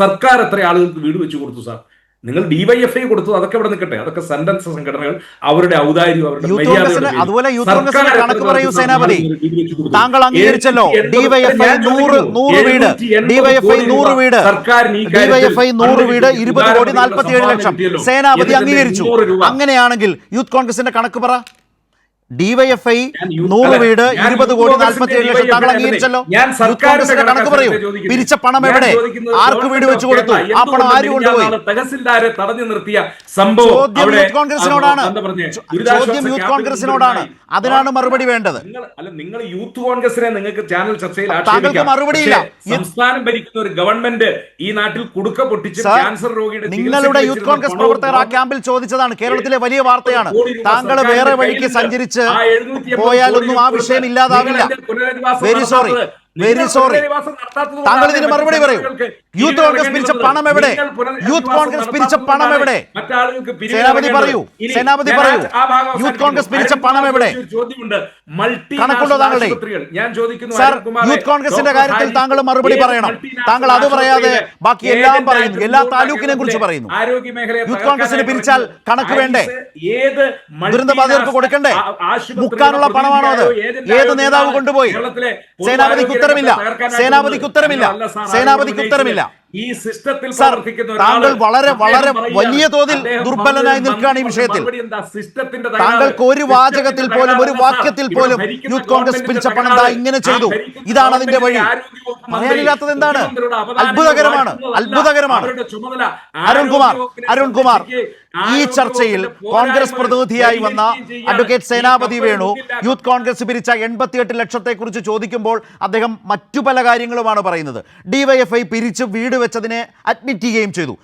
സർക്കാർ എത്ര ആളുകൾക്ക് വീട് വെച്ച് കൊടുത്തു സാർ? നിങ്ങൾ ഡിവൈഎഫ്ഐ കൊടുത്തു അതൊക്കെ ഇവിടെ നിൽക്കട്ടെ. അതൊക്കെ സെന്റൻസ് സംഘടനകൾ അവരുടെ ഔദാര്യം അവരുടെ. അതുപോലെ കണക്ക് പറയൂ സേനാപതി? താങ്കൾ അംഗീകരിച്ചല്ലോ. ഡിവൈഎഫ്ഐ നൂറ് നൂറ് വീട്. ഡിവൈഎഫ്ഐ നൂറ് വീട്. ഡിവൈഎഫ്ഐ നൂറ് വീട്. ഇരുപത് കോടി നാൽപ്പത്തി ഏഴ് ലക്ഷം. സേനാപതി അംഗീകരിച്ചു. അങ്ങനെയാണെങ്കിൽ യൂത്ത് കോൺഗ്രസിന്റെ കണക്ക് പറ. ഡിവൈഎഫ്ഐ നൂറ് വീട് ഇരുപത് കോടി നാൽപ്പത്തി ഏഴ് ലക്ഷം താങ്കൾ അംഗീകരിച്ചല്ലോ യൂത്ത് കോൺഗ്രസിന്റെ കണക്ക് പറയൂ. പിരിച്ച പണം എവിടെ? ആർക്ക് വീട് വെച്ചു കൊടുത്തു? ആ പണം ആര് കൊണ്ടുപോയി? തഹസിൽദാരെ തടഞ്ഞു നിർത്തിയ സംഭവം ചോദ്യം യൂത്ത് കോൺഗ്രസിനോടാണ്. ചോദ്യം യൂത്ത് കോൺഗ്രസിനോടാണ്. അതിനാണ് മറുപടി വേണ്ടത്. നിങ്ങൾ അല്ല നിങ്ങൾ യൂത്ത് കോൺഗ്രസിനെ നിങ്ങൾക്ക് ചാനൽ ചർച്ചയിൽ താങ്കൾക്ക്. മറുപടിയില്ല. സംസ്ഥാനം ഭരിക്കുന്ന ഒരു ഗവൺമെന്റ് ഈ നാട്ടിൽ കുടുക്ക പൊട്ടിച്ച് സർ, ക്യാൻസർ രോഗിയുടെ നിങ്ങളുടെ യൂത്ത് കോൺഗ്രസ് പ്രവർത്തകർ ആ ക്യാമ്പിൽ ചോദിച്ചതാണ്. കേരളത്തിലെ വലിയ വാർത്തയാണ്. താങ്കൾ വേറെ വഴിക്ക്. സഞ്ചരിച്ച് 780 പോയാലൊന്നും ആ വിഷയം ഇല്ലാതാവില്ല. വെരി സോറി വെരി സോറി താങ്കൾ ഇതിന് മറുപടി പറയൂ. യൂത്ത് കോൺഗ്രസ് പിരിച്ച പണം എവിടെ യൂത്ത് കോൺഗ്രസ് പിരിച്ച പണം എവിടെ സേനാപതി. പറയൂ സേനാപതി പറയൂ യൂത്ത് കോൺഗ്രസ് പിരിച്ച പണം എവിടെ കണക്കുണ്ടോ താങ്കളുടെ? സർ യൂത്ത് കോൺഗ്രസിന്റെ കാര്യത്തിൽ താങ്കൾ മറുപടി പറയണം താങ്കൾ അത് പറയാതെ ബാക്കി എല്ലാം പറയുന്നു എല്ലാ താലൂക്കിനെ കുറിച്ച് പറയുന്നു യൂത്ത് കോൺഗ്രസിന് പിരിച്ചാൽ. കണക്ക് വേണ്ടേ? ദുരന്തബാധിതർക്ക് കൊടുക്കണ്ടേ? മുക്കാനുള്ള പണമാണോ അത്? ഏത് നേതാവ് കൊണ്ടുപോയി? സേനാപതിക്ക് പൊതു ഉത്തരമില്ല. സേനാപതിക്ക് ഉത്തരമില്ല. സേനാപതിക്ക് ഉത്തരമില്ല. ഈ സിസ്റ്റത്തിൽ പ്രവർത്തിക്കുന്ന താങ്കൾ വളരെ വളരെ വലിയ തോതിൽ ദുർബലനായി നിൽക്കുകയാണ് ഈ വിഷയത്തിൽ. സിസ്റ്റത്തിന്റെ താങ്കൾക്ക്. ഒരു വാചകത്തിൽ പോലും ഒരു വാക്യത്തിൽ പോലും യൂത്ത് കോൺഗ്രസ് പിരിച്ച പണം ഇങ്ങനെ ചെയ്തു? ഇതാണ് അതിന്റെ വഴി. പറയാനില്ലാത്തത് എന്താണ്? അത്ഭുതകരമാണ്. അത്ഭുതകരമാണ്. അരുൺകുമാർ അരുൺകുമാർ ഈ ചർച്ചയിൽ കോൺഗ്രസ് പ്രതിനിധിയായി വന്ന അഡ്വക്കേറ്റ് സേനാപതി വേണു. യൂത്ത് കോൺഗ്രസ് പിരിച്ച എൺപത്തിയെട്ട് ലക്ഷത്തെക്കുറിച്ച് ചോദിക്കുമ്പോൾ അദ്ദേഹം മറ്റു പല കാര്യങ്ങളുമാണ് പറയുന്നത്. ഡിവൈഎഫ്ഐ പിരിച്ച് വീട് വെച്ചതിനെ അഡ്മിറ്റ് ചെയ്യുകയും ചെയ്തു.